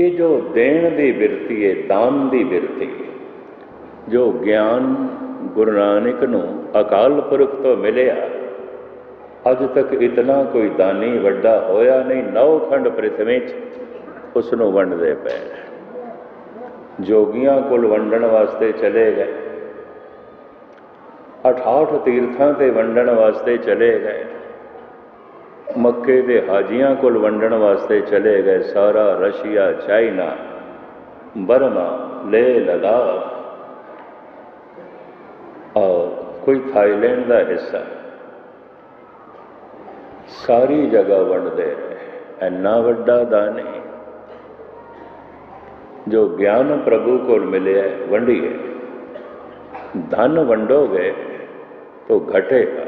ਇਹ ਜੋ ਦੇਣ ਦੀ ਬਿਰਤੀ ਹੈ ਦਾਨ ਦੀ ਬਿਰਤੀ ਹੈ ਜੋ ਗਿਆਨ ਗੁਰੂ ਨਾਨਕ ਨੂੰ ਅਕਾਲ ਪੁਰਖ ਤੋਂ ਮਿਲਿਆ, ਅੱਜ ਤੱਕ ਇਤਨਾ ਕੋਈ ਦਾਨੀ ਵੱਡਾ ਹੋਇਆ ਨਹੀਂ, ਨੌ ਖੰਡ ਪ੍ਰਿਥਵੀ ਚ ਉਸ ਨੂੰ ਵੰਡਦੇ ਪਏ। ਜੋਗੀਆਂ ਕੋਲ ਵੰਡਣ ਵਾਸਤੇ ਚਲੇ ਗਏ। 68 ਤੀਰਥਾਂ ਤੇ ਵੰਡਣ ਵਾਸਤੇ ਚਲੇ ਗਏ। ਮੱਕੇ ਦੇ ਹਾਜੀਆਂ ਕੋਲ ਵੰਡਣ ਵਾਸਤੇ ਚਲੇ ਗਏ ਸਾਰਾ ਰਸ਼ੀਆ ਚਾਈਨਾ ਬਰਮਾ ਲੇ ਲਦਾਖ ਔਰ ਕੋਈ ਥਾਈਲੈਂਡ ਦਾ ਹਿੱਸਾ ਸਾਰੀ ਜਗ੍ਹਾ ਵੰਡਦੇ ਰਹੇ ਇੰਨਾ ਵੱਡਾ ਦਾਨੀ ਜੋ ਗਿਆਨ ਪ੍ਰਭੂ ਕੋਲ ਮਿਲਿਆ ਵੰਡੀਏ ਧਨ ਵੰਡੋਗੇ तो घटेगा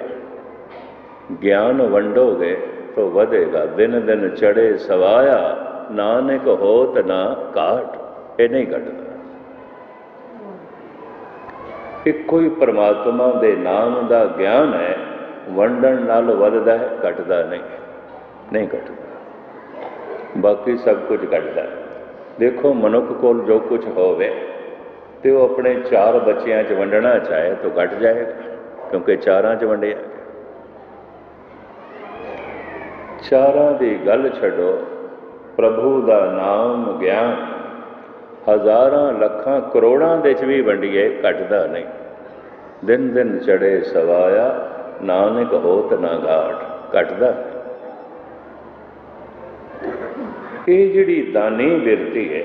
ज्ञान वंडोगे तो ਵਧੇਗਾ, ਦਿਨ ਦਿਨ ਚੜੇ ਸਵਾਇਆ, ਨਾਨਕ ਹੋਤ ਨਾ ਕਾਟ, ਇਹ ਨਹੀਂ ਘਟਦਾ। ਇੱਕੋ ਹੀ ਪਰਮਾਤਮਾ ਦੇ ਨਾਮ ਦਾ ਗਿਆਨ ਹੈ, ਵੰਡਣ ਨਾਲ ਵੱਧਦਾ ਹੈ, ਘਟਦਾ ਨਹੀਂ ਨਹੀਂ ਘਟਦਾ। ਬਾਕੀ ਸਭ ਕੁਝ ਘਟਦਾ ਦੇਖੋ, ਮਨੁੱਖ ਕੋਲ ਜੋ ਕੁਝ ਹੋਵੇ, ਤੇ ਉਹ ਆਪਣੇ ਚਾਰ ਬੱਚਿਆਂ 'ਚ ਵੰਡਣਾ ਚਾਹੇ ਤਾਂ ਘਟ ਜਾਏਗਾ, ਕਿਉਂਕਿ ਚਾਰਾਂ 'ਚ ਵੰਡਿਆ। ਚਾਰਾਂ ਦੀ ਗੱਲ ਛੱਡੋ, ਪ੍ਰਭੂ ਦਾ ਨਾਮ ਗਿਆਨ। ਹਜ਼ਾਰਾਂ ਲੱਖਾਂ ਕਰੋੜਾਂ ਦੇ 'ਚ ਵੀ ਵੰਡੀਏ, ਘਟਦਾ ਨਹੀਂ। ਦਿਨ ਦਿਨ ਚੜੇ ਸਵਾਇਆ, ਨਾਨਕ ਹੋਤ ਨਾ ਘਾਟ, ਘਟਦਾ ਇਹ ਜਿਹੜੀ ਦਾਨੀ ਬਿਰਤੀ ਹੈ,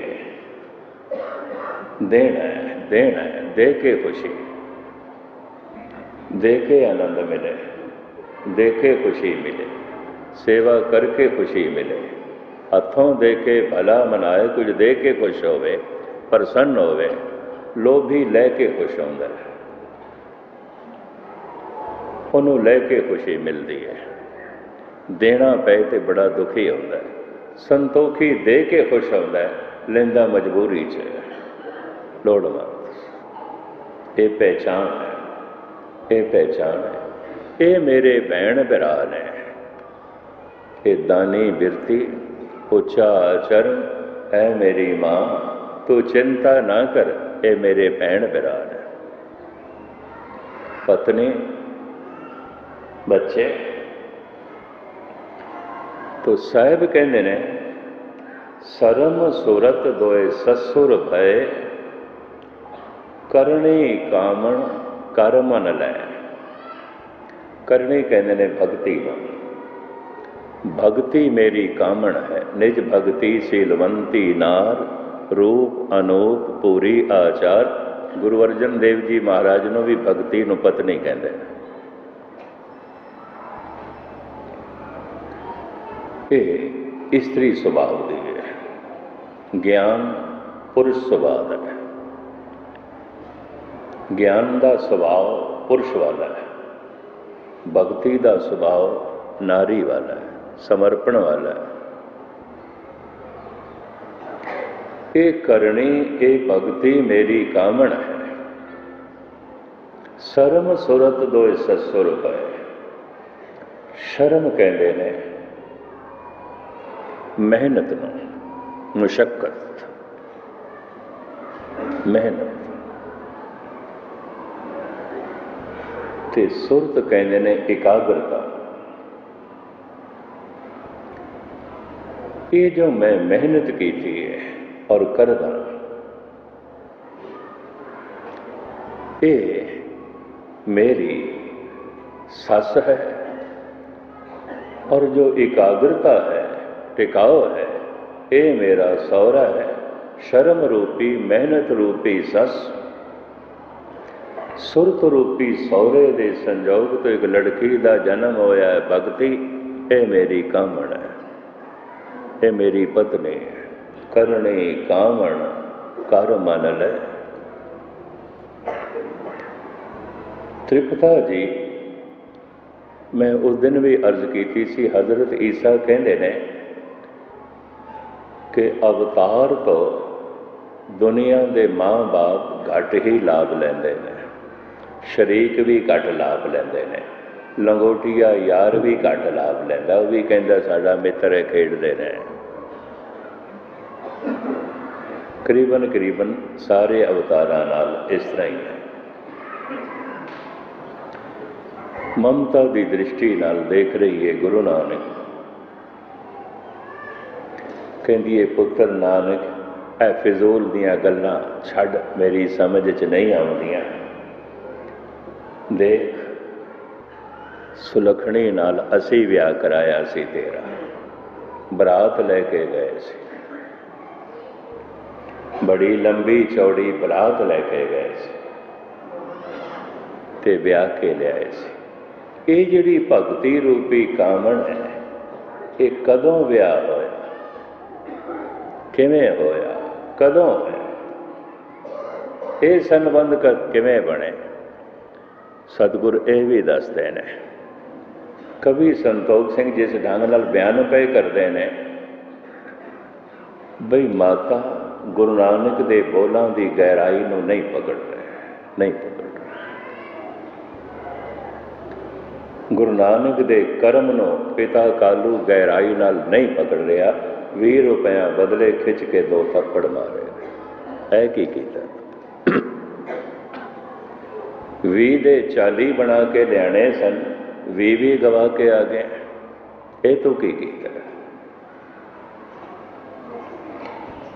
ਦੇਣਾ ਹੈ ਦੇਣਾ ਹੈ, ਦੇ ਕੇ ਖੁਸ਼ੀ। ਦੇ ਕੇ ਆਨੰਦ ਮਿਲੇ, ਦੇ ਕੇ ਖੁਸ਼ੀ ਮਿਲੇ। ਸੇਵਾ ਕਰਕੇ ਖੁਸ਼ੀ ਮਿਲੇ। ਹੱਥੋਂ ਦੇ ਕੇ ਭਲਾ ਮਨਾਏ, ਕੁਝ ਦੇ ਕੇ ਖੁਸ਼ ਹੋਵੇ, ਪ੍ਰਸੰਨ ਹੋਵੇ, ਲੋਭੀ ਲੈ ਕੇ ਖੁਸ਼ ਹੁੰਦਾ ਹੈ। ਉਹਨੂੰ ਲੈ ਕੇ ਖੁਸ਼ੀ ਮਿਲਦੀ ਹੈ। ਦੇਣਾ ਪਏ ਤੇ ਬੜਾ ਦੁਖੀ ਹੁੰਦਾ ਹੈ। ਸੰਤੋਖੀ ਦੇ ਕੇ ਖੁਸ਼ ਹੁੰਦਾ ਹੈ, ਲੈਂਦਾ ਮਜਬੂਰੀ 'ਚ ਲੋੜਵੰਦ ਇਹ ਪਹਿਚਾਨ ਹੈ। ਇਹ ਪਹਿਚਾਨ ਹੈ। ਇਹ ਮੇਰੇ ਭੈਣ ਭਰਾ ਨੇ। ਇਹ ਦਾਨੀ ਬਿਰਤੀ ਉੱਚਾ ਆਚਰਨ ਹੈ ਮੇਰੀ ਮਾਂ, ਤੂੰ ਚਿੰਤਾ ਨਾ ਕਰ, ਇਹ ਮੇਰੇ ਭੈਣ ਭਰਾ ਨੇ ਪਤਨੀ, ਬੱਚੇ, ਤੋ ਸਾਹਿਬ ਕਹਿੰਦੇ ਨੇ, ਸਰਮ ਸੁਰਤ ਦੋਏ ਸਸੁਰ ਭਏ, ਕਰਨੀ ਕਾਮਣ, ਕਰ ਲੈ। ਕਰਨੀ ਕਹਿੰਦੇ ਨੇ ਭਗਤੀ ਨੂੰ ਭਗਤੀ ਮੇਰੀ ਕਾਮਣ ਹੈ, ਨਿਜ ਭਗਤੀ ਸੀਲਵੰਤੀ ਨਾਰ, ਰੂਪ ਅਨੂਪ ਪੂਰੀ ਆਚਾਰ। ਗੁਰੂ ਅਰਜਨ ਦੇਵ ਜੀ ਮਹਾਰਾਜ ਨੂੰ ਵੀ ਭਗਤੀ ਨੂੰ ਪਤਨੀ ਕਹਿੰਦੇ ਇਹ ਇਸਤਰੀ ਸੁਭਾਅ ਦੀ ਹੈ। ਗਿਆਨ ਪੁਰਸ਼ ਸੁਭਾਅ ਦਾ ਹੈ। ਗਿਆਨ ਦਾ ਸੁਭਾਅ ਪੁਰਸ਼ ਵਾਲਾ ਹੈ। ਭਗਤੀ ਦਾ ਸੁਭਾਅ ਨਾਰੀ ਵਾਲਾ ਹੈ। ਸਮਰਪਣ ਵਾਲਾ ਹੈ। ਇਹ ਕਰਨੀ, ਇਹ ਭਗਤੀ ਮੇਰੀ ਕਾਮਣ ਹੈ। ਸ਼ਰਮ ਸੁਰਤ ਦੋਇ ਸਸੁਰ ਪਏ। ਸ਼ਰਮ ਕਹਿੰਦੇ ਨੇ, ਮਿਹਨਤ ਨੂੰ ਮੁਸ਼ਕਲ ਮਿਹਨਤ। ਤੇ ਸੁਰਤ ਕਹਿੰਦੇ ਨੇ ਇਕਾਗਰਤਾ। ਇਹ ਜੋ ਮੈਂ ਮਿਹਨਤ ਕੀਤੀ ਹੈ ਔਰ ਕਰਦਾ ਇਹ ਮੇਰੀ ਸੱਸ ਹੈ ਔਰ ਜੋ ਇਕਾਗਰਤਾ ਹੈ, ਟਿਕਾਓ ਹੈ, ਇਹ ਮੇਰਾ ਸਹੁਰਾ ਹੈ, ਸ਼ਰਮ ਰੂਪੀ, ਮਿਹਨਤ ਰੂਪੀ ਸੱਸ, ਸੁਰਤ ਰੂਪੀ ਸਹੁਰੇ ਦੇ ਸੰਜੋਗ ਤੋਂ ਇੱਕ ਲੜਕੀ ਦਾ ਜਨਮ ਹੋਇਆ ਹੈ, ਭਗਤੀ, ਇਹ ਮੇਰੀ ਕਾਮਣ ਹੈ ਇਹ ਮੇਰੀ ਪਤਨੀ ਹੈ। ਕਰਨੇ ਕਾਮਣ ਕਰ ਮਨ ਲੈ। ਤ੍ਰਿਪਤਾ ਜੀ, ਮੈਂ ਉਸ ਦਿਨ ਵੀ ਅਰਜ਼ ਕੀਤੀ ਸੀ, ਹਜ਼ਰਤ ਈਸਾ ਕਹਿੰਦੇ ਨੇ ਕਿ ਅਵਤਾਰ ਤੋਂ ਦੁਨੀਆ ਦੇ ਮਾਂ-ਬਾਪ ਘੱਟ ਹੀ ਲਾਭ ਲੈਂਦੇ ਨੇ, ਸ਼ਰੀਕ ਵੀ ਘੱਟ ਲਾਭ ਲੈਂਦੇ ਨੇ। ਲੰਗੋਟੀਆ ਯਾਰ ਵੀ ਘੱਟ ਲਾਭ ਲੈਂਦਾ, ਉਹ ਵੀ ਕਹਿੰਦਾ ਸਾਡਾ ਮਿੱਤਰ ਹੈ ਖੇਡਦੇ ਨੇ ਕਰੀਬਨ ਕਰੀਬਨ ਸਾਰੇ ਅਵਤਾਰਾਂ ਨਾਲ ਇਸ ਤਰ੍ਹਾਂ ਹੀ ਹੈ। ਮਮਤਾ ਦੀ ਦ੍ਰਿਸ਼ਟੀ ਨਾਲ ਦੇਖ ਰਹੀ ਹੈ ਗੁਰੂ ਨਾਨਕ। ਕਹਿੰਦੀ ਹੈ ਪੁੱਤਰ ਨਾਨਕ, ਇਹ ਫਿਜ਼ੂਲ ਦੀਆਂ ਗੱਲਾਂ ਛੱਡ, ਮੇਰੀ ਸਮਝ 'ਚ ਨਹੀਂ ਆਉਂਦੀਆਂ। ਦੇਖ ਸੁਲਖਣੀ ਨਾਲ ਅਸੀਂ ਵਿਆਹ ਕਰਾਇਆ ਸੀ ਤੇਰਾ। ਬਰਾਤ ਲੈ ਕੇ ਗਏ ਸੀ। ਬੜੀ ਲੰਬੀ ਚੌੜੀ ਬਰਾਤ ਲੈ ਕੇ ਗਏ ਸੀ ਤੇ ਵਿਆਹ ਕੇ ਲਿਆਏ ਸੀ। ਇਹ ਜਿਹੜੀ ਭਗਤੀ ਰੂਪੀ ਕਾਮਣ ਹੈ, ਇਹ ਕਦੋਂ ਵਿਆਹ ਹੋਇਆ? ਕਿਵੇਂ ਹੋਇਆ? ਕਦੋਂ ਹੋਇਆ? ਇਹ ਸੰਬੰਧ ਕ, ਕਿਵੇਂ ਬਣੇ? ਸਤਿਗੁਰ ਇਹ ਵੀ ਦੱਸਦੇ ਨੇ ਕਵੀ ਸੰਤੋਖ ਸਿੰਘ ਜਿਸ ਢੰਗ ਨਾਲ ਬਿਆਨ ਪਏ ਕਰਦੇ ਨੇ, ਬਈ ਮਾਤਾ ਗੁਰੂ ਨਾਨਕ ਦੇ ਬੋਲਾਂ ਦੀ ਗਹਿਰਾਈ ਨੂੰ ਨਹੀਂ ਪਕੜ ਰਹੇ, ਨਹੀਂ ਪਕੜ ਰਹੇ। ਗੁਰੂ ਨਾਨਕ ਦੇ ਕਰਮ ਨੂੰ ਪਿਤਾ ਕਾਲੂ ਗਹਿਰਾਈ ਨਾਲ ਨਹੀਂ ਪਕੜ ਰਿਹਾ 20 ਰੁਪਇਆ ਬਦਲੇ ਖਿੱਚ ਕੇ ਦੋ ਥੱਪੜ ਮਾਰੇ। ਐ ਕੀ ਕੀਤਾ? 20 ਦੇ 40 ਬਣਾ ਕੇ ਲਿਆਣੇ ਸਨ। 20 ਵੀ ਗਵਾ ਕੇ ਆ ਗਏ। ਇਹ ਤੋਂ ਕੀ ਕੀਤਾ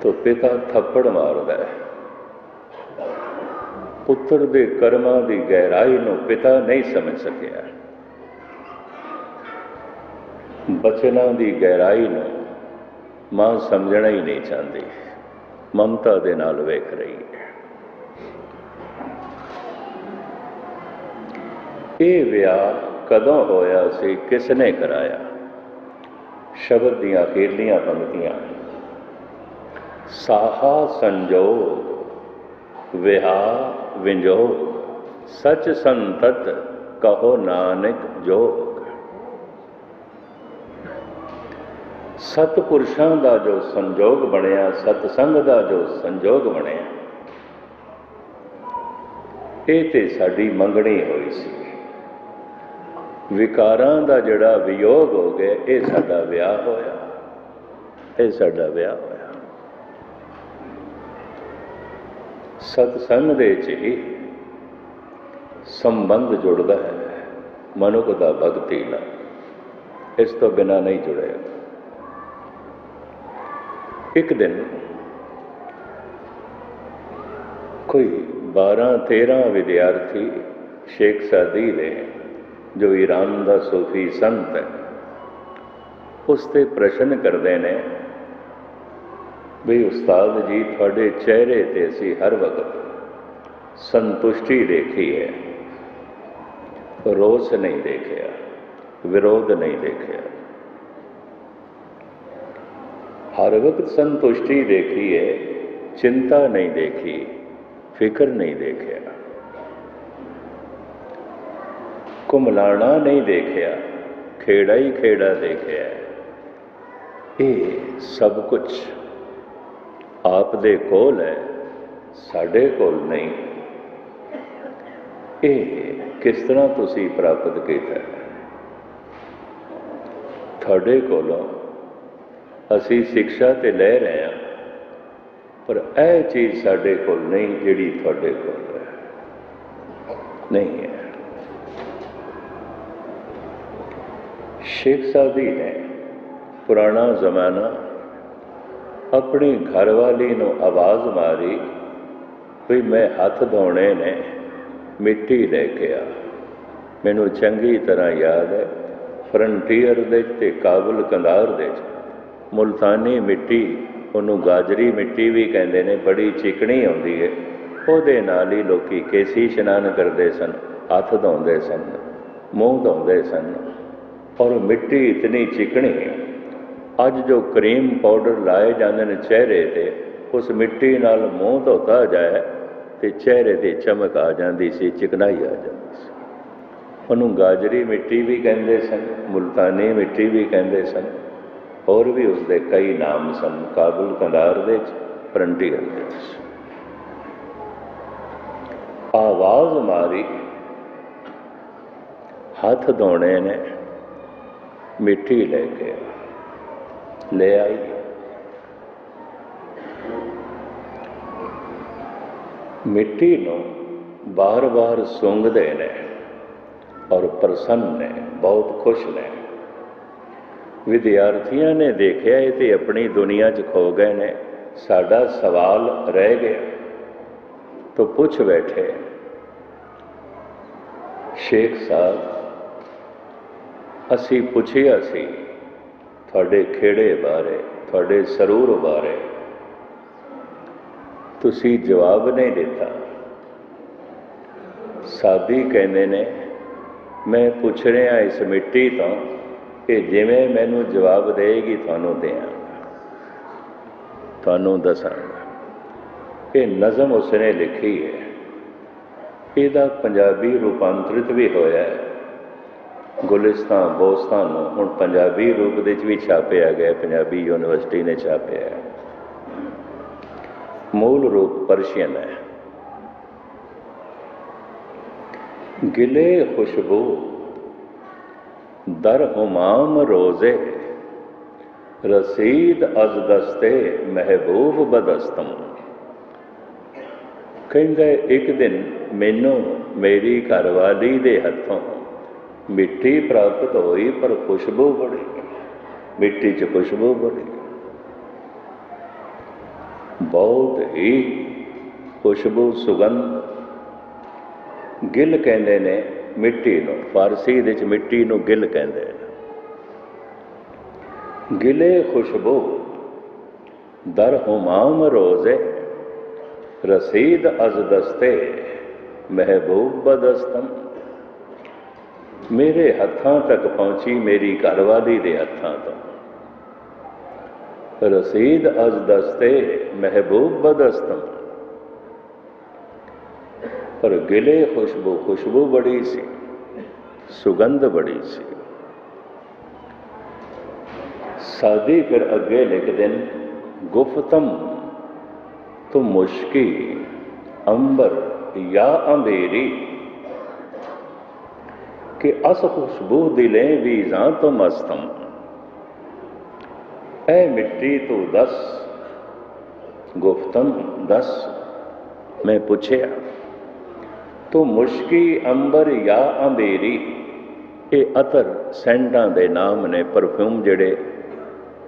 ਤੋ ਪਿਤਾ ਥੱਪੜ ਮਾਰਦਾ ਹੈ। ਪੁੱਤਰ ਦੇ ਕਰਮਾਂ ਦੀ ਗਹਿਰਾਈ ਨੂੰ ਪਿਤਾ ਨਹੀਂ ਸਮਝ ਸਕਿਆ। ਬਚਨਾਂ ਦੀ ਗਹਿਰਾਈ ਨੂੰ ਮਾਂ ਸਮਝਣਾ ਹੀ ਨਹੀਂ ਚਾਹੁੰਦੀ। ਮਮਤਾ ਦੇ ਨਾਲ ਵੇਖ ਰਹੀ ਹੈ। ਇਹ ਵਿਆਹ ਕਦੋਂ ਹੋਇਆ ਸੀ ਕਿਸ ਨੇ ਕਰਾਇਆ? ਸ਼ਬਦ ਦੀਆਂ ਅਖੀਰਲੀਆਂ ਪੰਕਤੀਆਂ। ਸਾਹਾ ਸੰਜੋਗ ਵਿਆਹ ਵਿੰਜੋਗ, ਸਚ ਸੰਤਤ ਕਹੋ ਨਾਨਕ ਜੋਗ। ਸਤਪੁਰਸ਼ਾਂ ਦਾ ਜੋ ਸੰਜੋਗ ਬਣਿਆ, ਸਤਸੰਗ ਦਾ ਜੋ ਸੰਜੋਗ ਬਣਿਆ, ਇਹ ਤੇ ਸਾਡੀ ਮੰਗਣੀ ਹੋਈ ਸੀ। ਵਿਕਾਰਾਂ ਦਾ ਜਿਹੜਾ ਵਿਯੋਗ ਹੋ ਗਿਆ, ਇਹ ਸਾਡਾ ਵਿਆਹ ਹੋਇਆ। ਇਹ ਸਾਡਾ ਵਿਆਹ ਹੋਇਆ। ਸਤਸੰਗ ਦੇ ਚ ਹੀ ਸੰਬੰਧ ਜੁੜਦਾ ਹੈ, ਮਨੁੱਖ ਦਾ ਭਗਤੀ ਨਾਲ। ਇਸ ਤੋਂ ਬਿਨਾ ਨਹੀਂ ਜੁੜੇਗਾ ਇੱਕ ਦਿਨ ਕੋਈ 12 13 ਵਿਦਿਆਰਥੀ ਸ਼ੇਖ ਸਾਦੀ ਦੇ ਜੋ ਈਰਾਨ ਦਾ ਸੂਫੀ ਸੰਤ ਹੈ ਉਸ ਤੇ ਪ੍ਰਸ਼ਨ ਕਰਦੇ ਨੇ ਵੀ ਉਸਤਾਦ ਜੀ ਤੁਹਾਡੇ ਚਿਹਰੇ ਤੇ ਅਸੀਂ ਹਰ ਵਕਤ ਸੰਤੁਸ਼ਟੀ ਦੇਖੀ ਹੈ ਰੋਸ ਨਹੀਂ ਦੇਖਿਆ ਵਿਰੋਧ ਨਹੀਂ ਦੇਖਿਆ ਹਰ ਵਕਤ ਸੰਤੁਸ਼ਟੀ ਦੇਖੀ ਹੈ ਚਿੰਤਾ ਨਹੀਂ ਦੇਖੀ ਫਿਕਰ ਨਹੀਂ ਦੇਖਿਆ ਕੁਮਲਾਣਾ ਨਹੀਂ ਦੇਖਿਆ, ਖੇੜਾ ਹੀ ਖੇੜਾ ਦੇਖਿਆ। ਇਹ ਸਭ ਕੁਝ ਆਪ ਦੇ ਕੋਲ ਹੈ, ਸਾਡੇ ਕੋਲ ਨਹੀਂ। ਇਹ ਕਿਸ ਤਰ੍ਹਾਂ ਤੁਸੀਂ ਪ੍ਰਾਪਤ ਕੀਤਾ? ਤੁਹਾਡੇ ਕੋਲੋਂ ਅਸੀਂ ਸਿੱਖਿਆ ਤੇ ਲੈ ਰਹੇ ਹਾਂ, ਪਰ ਇਹ ਚੀਜ਼ ਸਾਡੇ ਕੋਲ ਨਹੀਂ, ਜਿਹੜੀ ਤੁਹਾਡੇ ਕੋਲ ਹੈ। ਨਹੀਂ ਹੈ ਸਾਦੀ ਨੇ ਪੁਰਾਣਾ ਜ਼ਮਾਨਾ ਆਪਣੀ ਘਰਵਾਲੀ ਨੂੰ ਆਵਾਜ਼ ਮਾਰੀ ਵੀ ਮੈਂ ਹੱਥ ਧੋਣੇ ਨੇ ਮਿੱਟੀ ਲੈ ਕੇ ਆ ਮੈਨੂੰ ਚੰਗੀ ਤਰ੍ਹਾਂ ਯਾਦ ਹੈ ਫਰੰਟੀਅਰ ਦੇ ਤੇ ਕਾਬਲ ਕੰਦਾਰ ਦੇ ਮੁਲਤਾਨੀ ਮਿੱਟੀ ਉਹਨੂੰ ਗਾਜਰੀ ਮਿੱਟੀ ਵੀ ਕਹਿੰਦੇ ਨੇ ਬੜੀ ਚਿਕਣੀ ਆਉਂਦੀ ਹੈ ਉਹਦੇ ਨਾਲ ਹੀ ਲੋਕੀ ਕੇਸੀ ਇਸ਼ਨਾਨ ਕਰਦੇ ਸਨ ਹੱਥ ਧੋਂਦੇ ਸਨ ਮੂੰਹ ਧੋਂਦੇ ਸਨ ਔਰ ਮਿੱਟੀ ਇਤਨੀ ਚਿਕਣੀ ਅੱਜ ਜੋ ਕਰੀਮ ਪਾਊਡਰ ਲਾਏ ਜਾਂਦੇ ਨੇ ਚਿਹਰੇ ਤੇ, ਉਸ ਮਿੱਟੀ ਨਾਲ ਮੂੰਹ ਧੋਤਾ ਜਾਏ ਤੇ ਚਿਹਰੇ ਤੇ ਚਮਕ ਆ ਜਾਂਦੀ ਸੀ, ਚਿਕਨਾਈ ਆ ਜਾਂਦੀ ਸੀ। ਉਹਨੂੰ ਗਾਜਰੀ ਮਿੱਟੀ ਵੀ ਕਹਿੰਦੇ ਸਨ, ਮੁਲਤਾਨੀ ਮਿੱਟੀ ਵੀ ਕਹਿੰਦੇ ਸਨ। ਹੋਰ ਵੀ ਉਸ ਦੇ ਕਈ ਨਾਮ ਸਨ, ਕਾਬੁਲ ਕੰਦਾਰ ਦੇ ਚ ਦੇ ਆਵਾਜ਼ ਮਾਰੀ, ਹੱਥ ਧੋਣੇ ਨੇ। ਮਿੱਟੀ ਲੈ ਕੇ ਲੈ ਆਈ ਮਿੱਟੀ ਨੂੰ ਬਾਰ-ਬਾਰ ਸੁੰਘਦੇ ਨੇ ਔਰ ਪ੍ਰਸੰਨ ਨੇ ਬਹੁਤ ਖੁਸ਼ ਨੇ ਵਿਦਿਆਰਥੀਆਂ ਨੇ ਦੇਖਿਆ ਇਹ ਤੇ ਆਪਣੀ ਦੁਨੀਆ 'ਚ ਖੋ ਗਏ ਨੇ ਸਾਡਾ ਸਵਾਲ ਰਹਿ ਗਿਆ ਤੋ ਪੁੱਛ ਬੈਠੇ ਸ਼ੇਖ ਸਾਹਿਬ ਅਸੀਂ ਪੁੱਛਿਆ ਸੀ, ਤੁਹਾਡੇ ਖੇੜੇ ਬਾਰੇ, ਤੁਹਾਡੇ ਸਰੂਰ ਬਾਰੇ। ਤੁਸੀਂ ਜਵਾਬ ਨਹੀਂ ਦਿੱਤਾ। ਸਾਦੀ ਕਹਿੰਦੇ ਨੇ, ਮੈਂ ਪੁੱਛ ਰਿਹਾ ਇਸ ਮਿੱਟੀ ਤੋਂ ਕਿ ਜਿਵੇਂ ਮੈਨੂੰ ਜਵਾਬ ਦੇਗੀ ਤੁਹਾਨੂੰ ਦਿਆਂ। ਤੁਹਾਨੂੰ ਦੱਸਾਂਗਾ ਇਹ ਨਜ਼ਮ ਉਸਨੇ ਲਿਖੀ ਹੈ। ਇਹਦਾ ਪੰਜਾਬੀ ਰੂਪਾਂਤਰਿਤ ਵੀ ਹੋਇਆ ਹੈ। ਗੁਲਿਸਤਾਨ, ਬੋਸਤਾਨ ਨੂੰ ਹੁਣ ਪੰਜਾਬੀ ਰੂਪ ਦੇ ਵਿੱਚ ਵੀ ਛਾਪਿਆ ਗਿਆ ਪੰਜਾਬੀ ਯੂਨੀਵਰਸਿਟੀ ਨੇ ਛਾਪਿਆ ਮੂਲ ਰੂਪ ਪਰਸ਼ੀਅਨ ਹੈ। ਗਿਲੇ ਖੁਸ਼ਬੂ, ਦਰ ਹੁਮਾਮ ਰੋਜ਼ੇ, ਰਸੀਦ ਅਜ਼ ਦਸਤੇ ਮਹਿਬੂਬ ਬਦਸਤਮ। ਕਹਿੰਦਾ, ਇੱਕ ਦਿਨ ਮੈਨੂੰ ਮੇਰੀ ਘਰਵਾਲੀ ਦੇ ਹੱਥੋਂ ਮਿੱਟੀ ਪ੍ਰਾਪਤ ਹੋਈ ਪਰ ਖੁਸ਼ਬੂ ਬੜੀ ਮਿੱਟੀ 'ਚ ਖੁਸ਼ਬੂ ਬੜੀ ਬਹੁਤ ਹੀ ਖੁਸ਼ਬੂ ਸੁਗੰਧ। ਗਿਲ ਕਹਿੰਦੇ ਨੇ ਮਿੱਟੀ ਨੂੰ, ਫਾਰਸੀ ਦੇ ਵਿੱਚ ਮਿੱਟੀ ਨੂੰ ਗਿਲ ਕਹਿੰਦੇ ਨੇ। ਗਿਲੇ ਖੁਸ਼ਬੂ, ਦਰ ਹੁਮਾਮ ਰੋਜ਼ੇ, ਰਸੀਦ ਅਜ਼ ਦਸਤੇ, ਮਹਿਬੂਬ ਬਦਸਤਮ। ਮੇਰੇ ਹੱਥਾਂ ਤੱਕ ਪਹੁੰਚੀ ਮੇਰੀ ਘਰਵਾਲੀ ਦੇ ਹੱਥਾਂ ਤੋਂ। ਰਸੀਦ ਅਜ ਦਸਤੇ, ਮਹਿਬੂਬ ਬਦਸਤਮ ਪਰ ਗਿਲੇ ਖੁਸ਼ਬੂ ਖੁਸ਼ਬੂ ਬੜੀ ਸੀ, ਸੁਗੰਧ ਬੜੀ ਸੀ। ਸਾਦੀ ਫਿਰ ਅੱਗੇ ਲਿਖਦੇ ਨੇ ਗੁਫਤਮ ਤੋ ਮੁਸ਼ਕੀ, ਅੰਬਰ ਯਾ ਅੰਬੇਰੀ कि अस खुशबू दिले वीजा तो मस्तम ऐ मिट्टी तू दस गुफ्तम दस मैं पूछया ਤੋ ਮੁਸ਼ਕੀ ਅੰਬਰ ਜਾਂ ਅੰਬੇਰੀ ਇਹ ਅਤਰ ਸੈਂਟਾਂ ਦੇ ਨਾਮ ਨੇ ਪਰਫਿਊਮ ਜਿਹੜੇ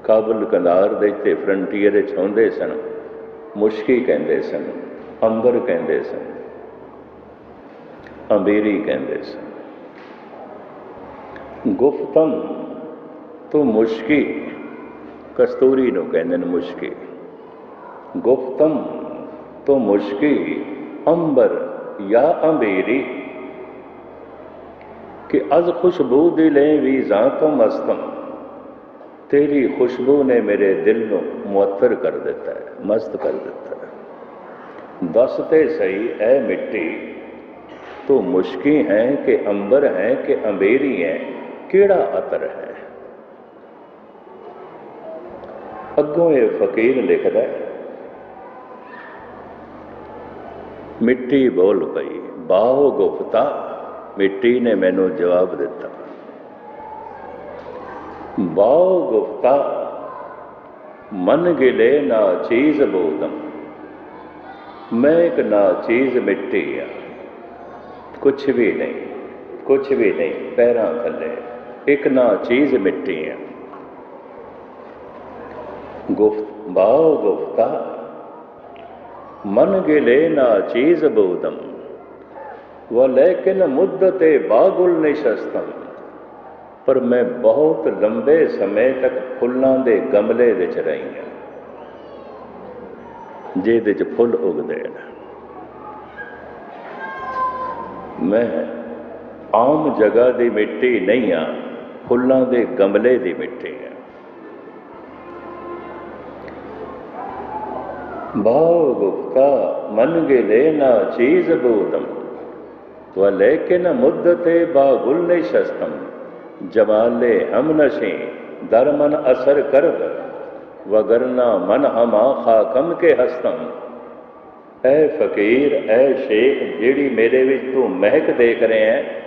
ਕਾਬਲ ਕੰਦਾਰ ਦੇ ਤੇ ਫਰੰਟੀਅਰ ਵਿੱਚ ਹੁੰਦੇ ਸਨ ਮੁਸ਼ਕੀ ਕਹਿੰਦੇ ਸਨ ਅੰਬਰ ਕਹਿੰਦੇ ਸਨ ਅੰਬੇਰੀ ਕਹਿੰਦੇ ਸਨ गुप्तम तो मुश्की कस्तूरी नो कहने मुश्की ગુફ્તમ तो मुश्की अंबर, या अंबेरी। कि अज खुशबू दिलें भी जातो मस्तम। तेरी खुशबू ने मेरे दिल को मुअत्तर कर देता है, मस्त कर देता है। दसते सही, ऐ मिट्टी। तो मुश्किल हैं कि अंबर हैं कि अंबेरी हैं? ਕਿਹੜਾ ਅਤਰ ਹੈ? ਅੱਗੋਂ ਇਹ ਫਕੀਰ ਲਿਖਦਾ ਮਿੱਟੀ ਬੋਲ ਪਈ, ਬਾਹੋ ਗੁਫਤਾ, ਮਿੱਟੀ ਨੇ ਮੈਨੂੰ ਜਵਾਬ ਦਿੱਤਾ। ਬਾਹੋ ਗੁਫਤਾ, ਮਨ ਗਿਲੇ ਨਾ ਚੀਜ਼ ਬੋਦਮ। ਮੈਂ ਇੱਕ ਨਾ ਚੀਜ਼ ਮਿੱਟੀ ਆ। ਕੁਛ ਵੀ ਨਹੀਂ, ਕੁਛ ਵੀ ਨਹੀਂ, ਪੈਰਾਂ ਥੱਲੇ। ਇੱਕ ਨਾ ਚੀਜ਼ ਮਿੱਟੀ ਹੈ। ਗੁਫਤ ਬਾਉ ਗੁਫਤਾ, ਮਨ ਗਿਲੇ ਨਾ ਚੀਜ਼ ਬੋਦਮ ਵਲੇਕਿਨ ਮੁੱਦਤੇ ਬਾਗੁਲ ਨਿਸ਼ਸਤਮ। ਪਰ ਮੈਂ ਬਹੁਤ ਲੰਬੇ ਸਮੇਂ ਤੱਕ ਫੁੱਲਾਂ ਦੇ ਗਮਲੇ ਵਿੱਚ ਰਹੀ ਹਾਂ, ਜਿਹਦੇ ਵਿੱਚ ਫੁੱਲ ਉਗਦੇ ਨੇ ਮੈਂ ਆਮ ਜਗ੍ਹਾ ਦੀ ਮਿੱਟੀ ਨਹੀਂ ਆ ਫੁੱਲਾਂ ਦੇ ਗਮਲੇ ਦੇ ਮਿੱਠੇ ਆ ਭਾਵ ਗੁਪਤਾ ਮਨ ਗੇ ਨਾ ਚੀਜ਼ ਬੋਧਮ। ਵਲੇਕਿਨ ਮੁੱਦਤੇ ਬਾਗੁਲ ਨੇ ਸ਼ਸਤਮ। ਜਮਾਲੇ ਹਮ ਨਸ਼ੇ ਦਰਮਨ ਅਸਰ ਕਰਦ। ਵਗਰਨਾ ਮਨ ਹਮਾ ਖਾਕਮ ਕੇ ਹਸਤਮ। ਐ ਫਕੀਰ, ਐ ਸ਼ੇਖ, ਜਿਹੜੀ ਮੇਰੇ ਵਿੱਚ ਤੂੰ ਮਹਿਕ ਦੇਖ ਰਹੇ ਹੈ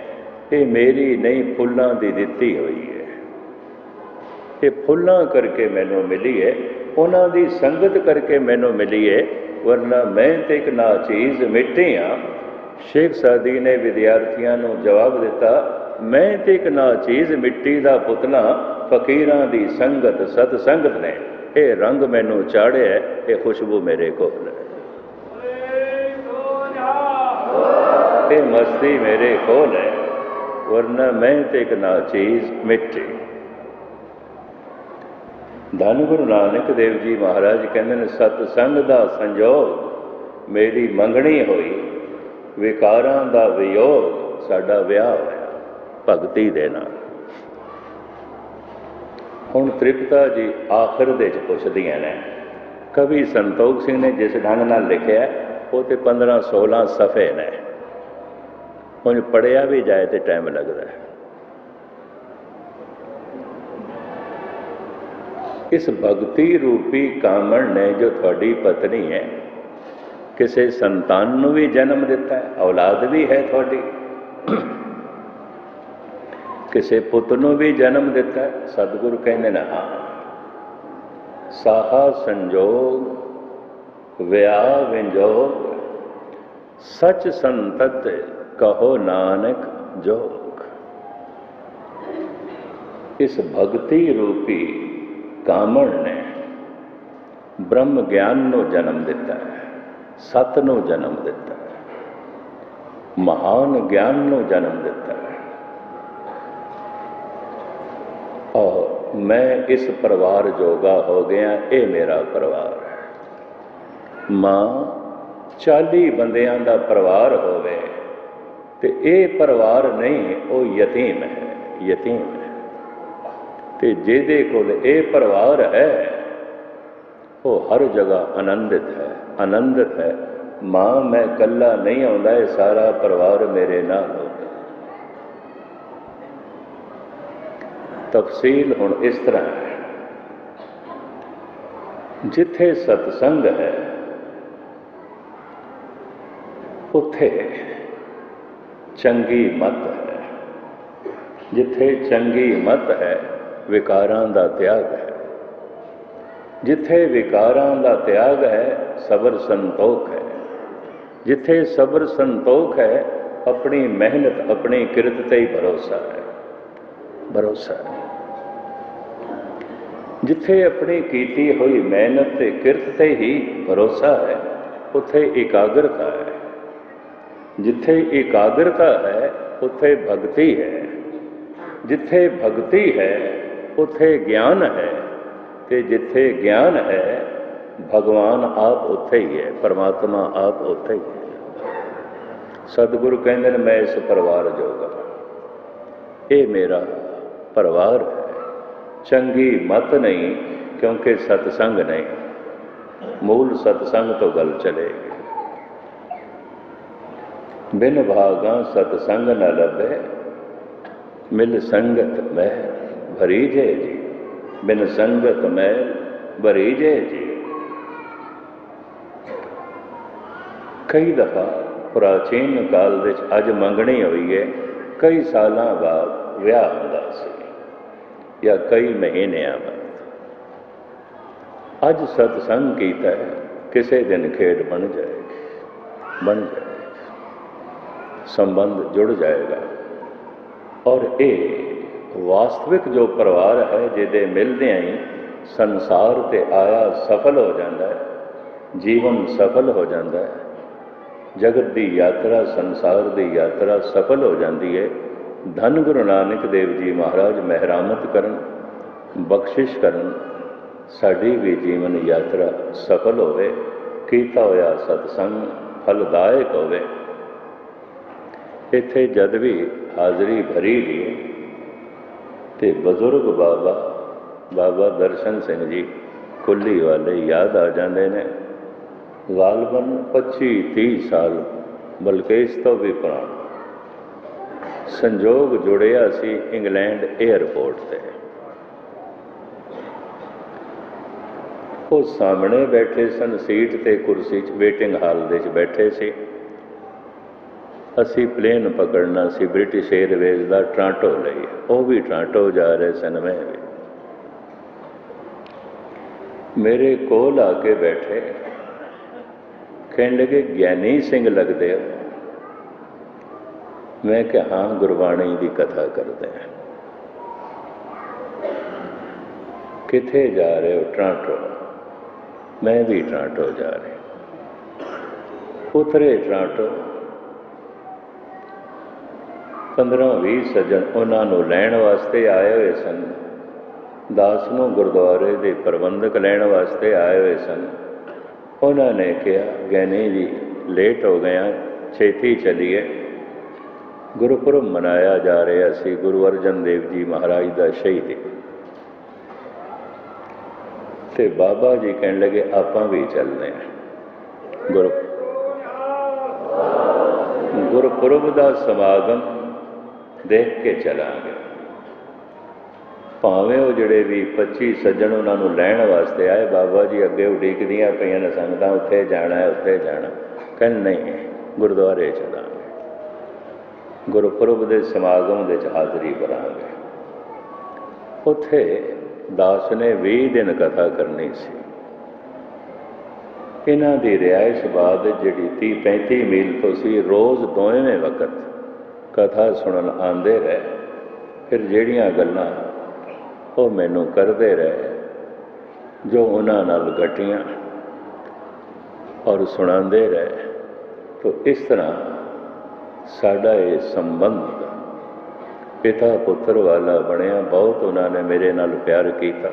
ਇਹ ਮੇਰੀ ਨਹੀਂ, ਫੁੱਲਾਂ ਦੀ ਦਿੱਤੀ ਹੋਈ ਹੈ। ਇਹ ਫੁੱਲਾਂ ਕਰਕੇ ਮੈਨੂੰ ਮਿਲੀ ਹੈ, ਉਹਨਾਂ ਦੀ ਸੰਗਤ ਕਰਕੇ ਮੈਨੂੰ ਮਿਲੀ ਹੈ, ਵਰਨਾ ਮੈਂ ਤੇ ਇੱਕ ਨਾ ਚੀਜ਼ ਮਿੱਟੀ ਹਾਂ। ਸ਼ੇਖ ਸਾਦੀ ਨੇ ਵਿਦਿਆਰਥੀਆਂ ਨੂੰ ਜਵਾਬ ਦਿੱਤਾ, ਮੈਂ ਤੇ ਇੱਕ ਨਾ ਚੀਜ਼ ਮਿੱਟੀ ਦਾ ਪੁਤਲਾ, ਫਕੀਰਾਂ ਦੀ ਸੰਗਤ ਸਤ ਸੰਗਤ ਨੇ। ਇਹ ਰੰਗ ਮੈਨੂੰ ਚਾੜਿਆ ਇਹ ਖੁਸ਼ਬੂ ਮੇਰੇ ਕੋਲ ਹੈ। ਇਹ ਮਸਤੀ ਮੇਰੇ ਕੋਲ ਹੈ। ਵਰਨਾ ਮੈਂ ਤੇ ਇੱਕ ਨਾ ਚੀਜ਼ ਮਿੱਟੀ ਧੰਨ ਗੁਰੂ ਨਾਨਕ ਦੇਵ ਜੀ ਮਹਾਰਾਜ ਕਹਿੰਦੇ ਨੇ, ਸਤ ਸੰਗ ਦਾ ਸੰਜੋਗ ਮੇਰੀ ਮੰਗਣੀ ਹੋਈ, ਵਿਕਾਰਾਂ ਦਾ ਵਿਯੋਗ ਸਾਡਾ ਵਿਆਹ ਹੋਇਆ, ਭਗਤੀ ਦੇ ਨਾਲ। ਹੁਣ ਤ੍ਰਿਪਤਾ ਜੀ ਆਖਰ ਦੇ ਚ ਪੁੱਛਦੀਆਂ ਨੇ, ਕਵੀ ਸੰਤੋਖ ਸਿੰਘ ਨੇ ਜਿਸ ਢੰਗ ਨਾਲ ਲਿਖਿਆ, ਉਹ ਤੇ 15 16 ਸਫੇ ਨੇ। ਹੁਣ ਪੜਿਆ ਵੀ ਜਾਏ ਤੇ ਟਾਈਮ ਲੱਗਦਾ ਹੈ ਇਸ ਭਗਤੀ ਰੂਪੀ ਕਾਮਣ ਨੇ ਜੋ ਤੁਹਾਡੀ ਪਤਨੀ ਹੈ ਕਿਸੇ ਸੰਤਾਨ ਨੂੰ ਵੀ ਜਨਮ ਦਿੱਤਾ ਹੈ ਔਲਾਦ ਵੀ ਹੈ ਤੁਹਾਡੀ ਕਿਸੇ ਪੁੱਤ ਨੂੰ ਵੀ ਜਨਮ ਦਿੱਤਾ ਹੈ ਸਤਿਗੁਰੂ ਕਹਿੰਦੇ ਨੇ ਹਾਂ ਸਾਹਾ ਸੰਜੋਗ ਵਿਆਹ ਵਿੰਜੋਗ ਸਚ ਸੰਤਤ ਕਹੋ ਨਾਨਕ ਜੋਗ। ਇਸ ਭਗਤੀ ਰੂਪੀ ਕਾਮਣ ਨੇ ਬ੍ਰਹਮ ਗਿਆਨ ਨੂੰ ਜਨਮ ਦਿੱਤਾ ਹੈ, ਸਤ ਨੂੰ ਜਨਮ ਦਿੱਤਾ ਹੈ, ਮਹਾਨ ਗਿਆਨ ਨੂੰ ਜਨਮ ਦਿੱਤਾ ਹੈ। ਔਰ ਮੈਂ ਇਸ ਪਰਿਵਾਰ ਜੋਗਾ ਹੋ ਗਿਆ, ਇਹ ਮੇਰਾ ਪਰਿਵਾਰ ਹੈ। ਮਾਂ 40 ਬੰਦਿਆਂ ਦਾ ਪਰਿਵਾਰ ਹੋਵੇ ਤੇ ਇਹ ਪਰਿਵਾਰ ਨਹੀਂ, ਉਹ ਯਤੀਮ ਹੈ ਯਤੀਮ ਹੈ। ਤੇ ਜਿਹਦੇ ਕੋਲ ਇਹ ਪਰਿਵਾਰ ਹੈ, ਉਹ ਹਰ ਜਗ੍ਹਾ ਆਨੰਦਿਤ ਹੈ ਆਨੰਦਿਤ ਹੈ। ਮਾਂ, ਮੈਂ ਇਕੱਲਾ ਨਹੀਂ ਆਉਂਦਾ, ਇਹ ਸਾਰਾ ਪਰਿਵਾਰ ਮੇਰੇ ਨਾਲ ਹੋ ਤਫਸੀਲ ਹੁਣ ਇਸ ਤਰ੍ਹਾਂ ਹੈ। ਜਿੱਥੇ ਸਤਸੰਗ ਹੈ, ਉੱਥੇ ਚੰਗੀ ਮਤ ਹੈ। ਜਿੱਥੇ ਚੰਗੀ ਮਤ ਹੈ, ਵਿਕਾਰਾਂ ਦਾ ਤਿਆਗ ਹੈ। ਜਿੱਥੇ ਵਿਕਾਰਾਂ ਦਾ ਤਿਆਗ ਹੈ, ਸਬਰ ਸੰਤੋਖ ਹੈ। ਜਿੱਥੇ ਸਬਰ ਸੰਤੋਖ ਹੈ, ਆਪਣੀ ਮਿਹਨਤ ਆਪਣੀ ਕਿਰਤ ਤੇ ਹੀ ਭਰੋਸਾ ਹੈ। ਭਰੋਸਾ ਹੈ। ਜਿੱਥੇ ਆਪਣੀ ਕੀਤੀ ਹੋਈ ਮਿਹਨਤ ਤੇ ਕਿਰਤ ਤੇ ਹੀ ਭਰੋਸਾ ਹੈ, ਉੱਥੇ ਇਕਾਗਰਤਾ ਹੈ। ਜਿੱਥੇ ਇਕਾਗਰਤਾ ਹੈ, ਉੱਥੇ ਭਗਤੀ ਹੈ। ਜਿੱਥੇ ਭਗਤੀ ਹੈ, ਉੱਥੇ ਗਿਆਨ ਹੈ। ਤੇ ਜਿੱਥੇ ਗਿਆਨ ਹੈ, ਭਗਵਾਨ ਆਪ ਉੱਥੇ ਹੀ ਹੈ, ਪਰਮਾਤਮਾ ਆਪ ਉੱਥੇ ਹੀ ਹੈ। ਸਤਿਗੁਰੂ ਕਹਿੰਦੇ ਨੇ, ਮੈਂ ਇਸ ਪਰਿਵਾਰ ਜੋਗਾ ਇਹ ਮੇਰਾ ਪਰਿਵਾਰ ਹੈ। ਚੰਗੀ ਮਤ ਨਹੀਂ, ਕਿਉਂਕਿ ਸਤਸੰਗ ਨਹੀਂ। ਮੂਲ ਸਤਸੰਗ ਤੋਂ ਗੱਲ ਚਲੇਗੀ। ਬਿਨ ਭਾਗਾ ਸਤਸੰਗ ਨ ਲਭੇ ਮਿਲ ਸੰਗਤ ਮੈਂ ਭਰੀ ਜੇ ਜੀ। ਬਿਨ ਸੰਗਤ ਮੈਂ ਭਰੀ ਜੇ ਜੀ। ਕਈ ਦਫਾ ਪ੍ਰਾਚੀਨ ਕਾਲ ਵਿੱਚ ਅੱਜ ਮੰਗਣੀ ਹੋਈ ਹੈ ਕਈ ਸਾਲਾਂ ਬਾਅਦ ਵਿਆਹ ਹੁੰਦਾ ਸੀ ਜਾਂ ਕਈ ਮਹੀਨਿਆਂ ਬਾਅਦ। ਅੱਜ ਸਤਸੰਗ ਕੀਤਾ ਹੈ, ਕਿਸੇ ਦਿਨ ਖੇਡ ਬਣ ਜਾਏਗੀ, ਬਣ ਜਾਏ ਸੰਬੰਧ ਜੁੜ ਜਾਏਗਾ। ਔਰ ਇਹ ਵਾਸਤਵਿਕ ਜੋ ਪਰਿਵਾਰ ਹੈ, ਜਿਹਦੇ ਮਿਲਦਿਆਂ ਹੀ ਸੰਸਾਰ ਤੇ ਆਇਆ ਸਫਲ ਹੋ ਜਾਂਦਾ ਹੈ, ਜੀਵਨ ਸਫਲ ਹੋ ਜਾਂਦਾ ਹੈ, ਜਗਤ ਦੀ ਯਾਤਰਾ, ਸੰਸਾਰ ਦੀ ਯਾਤਰਾ ਸਫਲ ਹੋ ਜਾਂਦੀ ਹੈ। ਧੰਨ ਗੁਰੂ ਨਾਨਕ ਦੇਵ ਜੀ ਮਹਾਰਾਜ ਮਹਿਰਾਮਤ ਕਰਨ, ਬਖਸ਼ਿਸ਼ ਕਰਨ, ਸਾਡੀ ਵੀ ਜੀਵਨ ਯਾਤਰਾ ਸਫਲ ਹੋਵੇ, ਕੀਤਾ ਹੋਇਆ ਸਤਸੰਗ ਫਲਦਾਇਕ ਹੋਵੇ। ਇੱਥੇ ਜਦ ਵੀ ਹਾਜ਼ਰੀ ਭਰੀ ਗਈ ਤੇ ਬਜ਼ੁਰਗ ਬਾਬਾ ਬਾਬਾ ਦਰਸ਼ਨ ਸਿੰਘ ਜੀ ਕੁੱਲੀ ਵਾਲੇ ਯਾਦ ਆ ਜਾਂਦੇ ਨੇ। ਗਾਲਬਨ 25 30 ਸਾਲ, ਬਲਕਿ ਇਸ ਤੋਂ ਵੀ ਪੁਰਾਣਾ। ਸੰਜੋਗ ਜੁੜਿਆ ਸੀ ਇੰਗਲੈਂਡ 에ਅਰਪੋਰਟ ਤੇ। ਉਹ ਸਾਹਮਣੇ ਬੈਠੇ ਸਨ, ਸੀਟ ਤੇ ਕੁਰਸੀ 'ਚ, ਵੇਟਿੰਗ ਹਾਲ ਦੇ 'ਚ ਬੈਠੇ ਸੀ। ਅਸੀਂ ਪਲੇਨ ਪਕੜਨਾ ਸੀ ਬ੍ਰਿਟਿਸ਼ 에ਅਰਵੇਜ਼ ਦਾ ਟ੍ਰਾਂਟੋ ਲਈ ਉਹ ਵੀ ਟ੍ਰਾਂਟੋ ਜਾ ਰਹੇ ਸਨ, ਮੈਂ ਵੀ। ਮੇਰੇ ਕੋਲ ਆ ਕੇ ਬੈਠੇ। ਕਹਿਣ ਲੱਗੇ ਗਿਆਨੀ ਸਿੰਘ ਲੱਗਦੇ ਹੋ। ਮੈਂ ਕਿਹਾ, ਹਾਂ, ਗੁਰਬਾਣੀ ਦੀ ਕਥਾ ਕਰਦੇ ਹਾਂ। ਕਿੱਥੇ ਜਾ ਰਹੇ ਹੋ? ਟਰਾਂਟੋ। ਮੈਂ ਵੀ ਟਰਾਂਟੋ ਜਾ ਰਿਹਾ। ਉਤਰੇ ਟਰਾਂਟੋ। 15-20 ਸੱਜਣ ਉਹਨਾਂ ਨੂੰ ਲੈਣ ਵਾਸਤੇ ਆਏ ਹੋਏ ਸਨ। ਦਾਸ ਨੂੰ ਗੁਰਦੁਆਰੇ ਦੇ ਪ੍ਰਬੰਧਕ ਲੈਣ ਵਾਸਤੇ ਆਏ ਹੋਏ ਸਨ। ਉਹਨਾਂ ਨੇ ਕਿਹਾ ਗਿਆਨੀ ਜੀ, ਲੇਟ ਹੋ ਗਿਆ ਛੇਤੀ ਚਲੀਏ। ਗੁਰਪੁਰਬ ਮਨਾਇਆ ਜਾ ਰਿਹਾ ਸੀ। ਗੁਰੂ ਅਰਜਨ ਦੇਵ ਜੀ ਮਹਾਰਾਜ ਦਾ ਸ਼ਹੀਦੀ। ਤੇ ਬਾਬਾ ਜੀ ਕਹਿਣ ਲੱਗੇ, ਆਪਾਂ ਵੀ ਚੱਲਦੇ ਹਾਂ ਗੁਰ ਗੁਰਪੁਰਬ ਦਾ ਸਮਾਗਮ ਦੇਖ ਕੇ ਚਲਾਂਗੇ। ਭਾਵੇਂ ਉਹ ਜਿਹੜੇ ਵੀ 25 ਸੱਜਣ ਉਹਨਾਂ ਨੂੰ ਲੈਣ ਵਾਸਤੇ ਆਏ, ਬਾਬਾ ਜੀ ਅੱਗੇ ਉਡੀਕਦੀਆਂ ਪਈਆਂ ਨੇ ਸੰਗਤਾਂ, ਉੱਥੇ ਜਾਣਾ ਹੈ, ਉੱਥੇ ਜਾਣਾ। ਕਹਿਣ, ਨਹੀਂ, ਗੁਰਦੁਆਰੇ ਚਲਾਂਗੇ। ਗੁਰਪੁਰਬ ਦੇ ਸਮਾਗਮ ਦੇ ਚ ਹਾਜ਼ਰੀ ਭਰਾਂਗੇ। ਉੱਥੇ ਦਾਸ ਨੇ 20 ਦਿਨ ਕਥਾ ਕਰਨੀ ਸੀ। ਇਹਨਾਂ ਦੀ ਰਿਹਾਇਸ਼ ਬਾਅਦ ਜਿਹੜੀ 30 35 ਮੀਲ ਤੋਂ ਸੀ, ਰੋਜ਼ ਦੋਵੇਂ ਵਕਤ ਕਥਾ ਸੁਣਨ ਆਉਂਦੇ ਰਹੇ, ਫਿਰ ਜਿਹੜੀਆਂ ਗੱਲਾਂ ਉਹ ਮੈਨੂੰ ਕਰਦੇ ਰਹੇ, ਜੋ ਉਹਨਾਂ ਨਾਲ ਘਟੀਆਂ ਔਰ ਸੁਣਾਉਂਦੇ ਰਹੇ, ਤੋ ਇਸ ਤਰ੍ਹਾਂ ਸਾਡਾ ਇਹ ਸੰਬੰਧ ਪਿਤਾ ਪੁੱਤਰ ਵਾਲਾ ਬਣਿਆ, ਬਹੁਤ ਉਹਨਾਂ ਨੇ ਮੇਰੇ ਨਾਲ ਪਿਆਰ ਕੀਤਾ।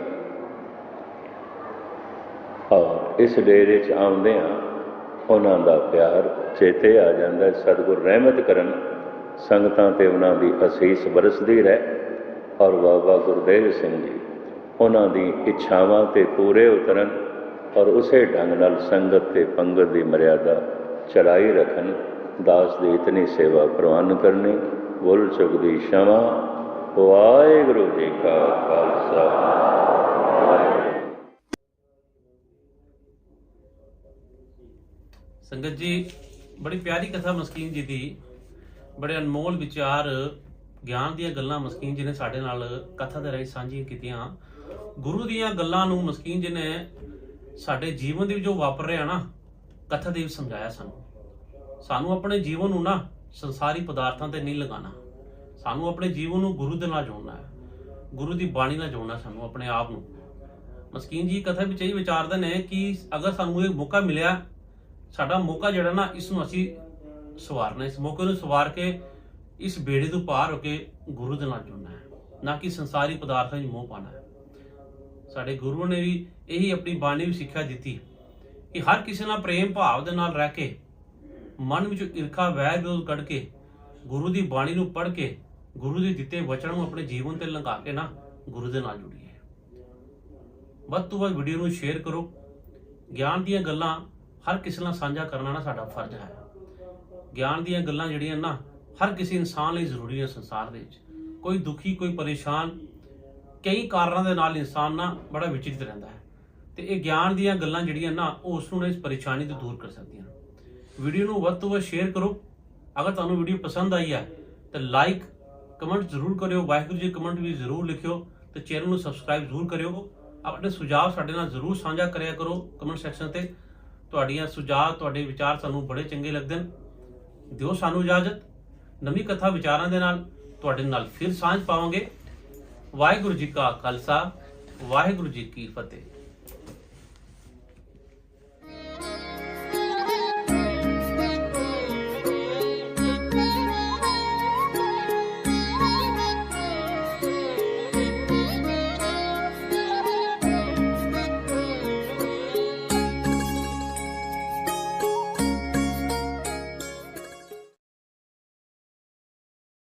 ਔਰ ਇਸ ਡੇਰੇ 'ਚ ਆਉਂਦਿਆਂ ਉਹਨਾਂ ਦਾ ਪਿਆਰ ਚੇਤੇ ਆ ਜਾਂਦਾ, ਸਤਿਗੁਰ ਰਹਿਮਤ ਕਰਨ ਸੰਗਤਾਂ ਤੇ ਉਹਨਾਂ ਦੀ ਅਸੀਸ ਬਰਸਦੀ ਰਹੇ ਔਰ ਬਾਬਾ ਗੁਰਦੇਵ ਸਿੰਘ ਜੀ ਉਹਨਾਂ ਦੀ ਇੱਛਾਵਾਂ ਤੇ ਪੂਰੇ ਉਤਰਨ ਔਰ ਉਸੇ ਢੰਗ ਨਾਲ ਸੰਗਤ ਤੇ ਪੰਗਤ ਦੀ ਮਰਿਆਦਾ ਚਲਾਈ ਰੱਖਣ, ਦਾਸ ਦੀ ਇਤਨੀ ਸੇਵਾ ਪ੍ਰਵਾਨ ਕਰਨੀ, ਬੋਲ ਚੁੱਕ ਦੀ ਸ਼ਮਾ ਵਾਹਿਗੁਰੂ ਜੀ ਕਾ ਖਾਲਸਾ। ਸੰਗਤ ਜੀ, ਬੜੀ ਪਿਆਰੀ ਕਥਾ ਮਸਕੀਨ ਜੀ ਦੀ। ਬੜੇ ਅਨਮੋਲ ਵਿਚਾਰ, ਗਿਆਨ ਦੀਆਂ ਗੱਲਾਂ ਮਸਕੀਨ ਜੀ ਨੇ ਸਾਡੇ ਨਾਲ ਕਥਾ ਦੇ ਰਾਹੀਂ ਸਾਂਝੀਆਂ ਕੀਤੀਆਂ। ਗੁਰੂ ਦੀਆਂ ਗੱਲਾਂ ਨੂੰ ਮਸਕੀਨ ਜੀ ਨੇ ਸਾਡੇ ਜੀਵਨ ਦੇ ਵਿੱਚ ਜੋ ਵਾਪਰ ਰਿਹਾ ਨਾ, ਕਥਾ ਦੇ ਵਿੱਚ ਸਮਝਾਇਆ ਸਾਨੂੰ। ਸਾਨੂੰ ਆਪਣੇ ਜੀਵਨ ਨੂੰ ਨਾ ਸੰਸਾਰੀ ਪਦਾਰਥਾਂ ਤੇ ਨਹੀਂ ਲਗਾਉਣਾ। ਸਾਨੂੰ ਆਪਣੇ ਜੀਵਨ ਨੂੰ ਗੁਰੂ ਦੇ ਨਾਲ ਜੋੜਨਾ ਹੈ। ਗੁਰੂ ਦੀ ਬਾਣੀ ਨਾਲ ਜੋੜਨਾ ਸਾਨੂੰ, ਆਪਣੇ ਆਪ ਨੂੰ। ਮਸਕੀਨ ਜੀ ਕਥਾ ਵਿੱਚ ਇਹ ਵਿਚਾਰਦੇ ਨੇ ਕਿ ਅਗਰ ਸਾਨੂੰ ਇਹ ਮੌਕਾ ਮਿਲਿਆ, ਸਾਡਾ ਮੌਕਾ ਜਿਹੜਾ ਨਾ, ਇਸ ਨੂੰ ਅਸੀਂ ਸਵਾਰਨਾ ਇਸ ਮੌਕੇ ਨੂੰ ਸਵਾਰ ਕੇ ਇਸ ਬੇੜੇ ਤੋਂ ਪਾਰ ਹੋ ਕੇ ਗੁਰੂ ਦੇ ਨਾਲ ਜੁੜਨਾ ਹੈ। ਨਾ ਕਿ ਸੰਸਾਰੀ ਪਦਾਰਥਾਂ 'ਚ ਮੋਹ ਪਾਣਾ ਹੈ। ਸਾਡੇ ਗੁਰੂ ਨੇ ਵੀ ਇਹੀ ਆਪਣੀ ਬਾਣੀ ਵਿੱਚ ਸਿੱਖਿਆ ਦਿੱਤੀ ਕਿ ਹਰ ਕਿਸੇ ਨਾਲ ਪ੍ਰੇਮ ਭਾਵ ਦੇ ਨਾਲ ਰਹਿ ਕੇ, ਮਨ ਵਿੱਚੋਂ ਈਰਖਾ ਵੈਰ ਵਿਰੋਧ ਕੱਢ ਕੇ, ਗੁਰੂ ਦੀ ਬਾਣੀ ਨੂੰ ਪੜ੍ਹ ਕੇ, ਗੁਰੂ ਦੇ ਦਿੱਤੇ ਵਚਨ ਨੂੰ ਆਪਣੇ ਜੀਵਨ ਤੇ ਲੰਘਾ ਕੇ ਨਾ ਗੁਰੂ ਦੇ ਨਾਲ ਜੁੜੀਏ। ਵੱਧ ਤੋਂ ਵੱਧ ਵੀਡੀਓ ਨੂੰ ਸ਼ੇਅਰ ਕਰੋ। ਗਿਆਨ ਦੀਆਂ ਗੱਲਾਂ ਹਰ ਕਿਸੇ ਨਾਲ ਸਾਂਝਾ ਕਰਨਾ ਨਾ ਸਾਡਾ ਫਰਜ਼ ਹੈ। ਗਿਆਨ ਦੀਆਂ ਗੱਲਾਂ ਜਿਹੜੀਆਂ ਨਾ, ਹਰ ਕਿਸੇ ਇਨਸਾਨ ਲਈ ਜ਼ਰੂਰੀ ਹੈ ਸੰਸਾਰ ਦੇ ਵਿੱਚ। ਕੋਈ ਦੁਖੀ, ਕੋਈ ਪਰੇਸ਼ਾਨ, ਕਈ ਕਾਰਨਾਂ ਦੇ ਨਾਲ ਇਨਸਾਨ ਨਾ ਬੜਾ ਵਿਚਲਿਤ ਰਹਿੰਦਾ ਹੈ। ਤੇ ਇਹ ਗਿਆਨ ਦੀਆਂ ਗੱਲਾਂ ਜਿਹੜੀਆਂ ਨਾ, ਉਹ ਉਸ ਨੂੰ ਇਸ ਪਰੇਸ਼ਾਨੀ ਤੋਂ ਦੂਰ ਕਰ ਸਕਦੀਆਂ ਵੀਡੀਓ ਨੂੰ ਵੱਧ ਤੋਂ ਵੱਧ ਸ਼ੇਅਰ ਕਰੋ। ਅਗਰ ਤੁਹਾਨੂੰ ਵੀਡੀਓ ਪਸੰਦ ਆਈ ਹੈ, ਤਾਂ ਲਾਈਕ ਕਮੈਂਟ ਜ਼ਰੂਰ ਕਰਿਓ। ਵਾਹਿਗੁਰੂ ਜੀ ਕਮੈਂਟ ਵੀ ਜ਼ਰੂਰ ਲਿਖਿਓ ਤੇ ਚੈਨਲ ਨੂੰ ਸਬਸਕ੍ਰਾਈਬ ਜ਼ਰੂਰ ਕਰਿਓ। ਆਪਣੇ ਸੁਝਾਅ ਸਾਡੇ ਨਾਲ ਜ਼ਰੂਰ ਸਾਂਝਾ ਕਰਿਆ ਕਰੋ। ਕਮੈਂਟ ਸੈਕਸ਼ਨ ਤੇ ਤੁਹਾਡੀਆਂ ਸੁਝਾਅ, ਤੁਹਾਡੇ ਵਿਚਾਰ ਸਾਨੂੰ ਬੜੇ ਚੰਗੇ ਲੱਗਦੇ ਨੇ ਦਿਓ ਸਾਨੂੰ ਇਜਾਜ਼ਤ। ਨਵੀਂ ਕਥਾ ਵਿਚਾਰਾਂ ਦੇ ਨਾਲ ਤੁਹਾਡੇ ਨਾਲ ਫਿਰ ਸਾਂਝ ਪਾਵਾਂਗੇ। ਵਾਹਿਗੁਰੂ ਜੀ ਕਾ ਖਾਲਸਾ, ਵਾਹਿਗੁਰੂ ਜੀ ਕੀ ਫਤਿਹ।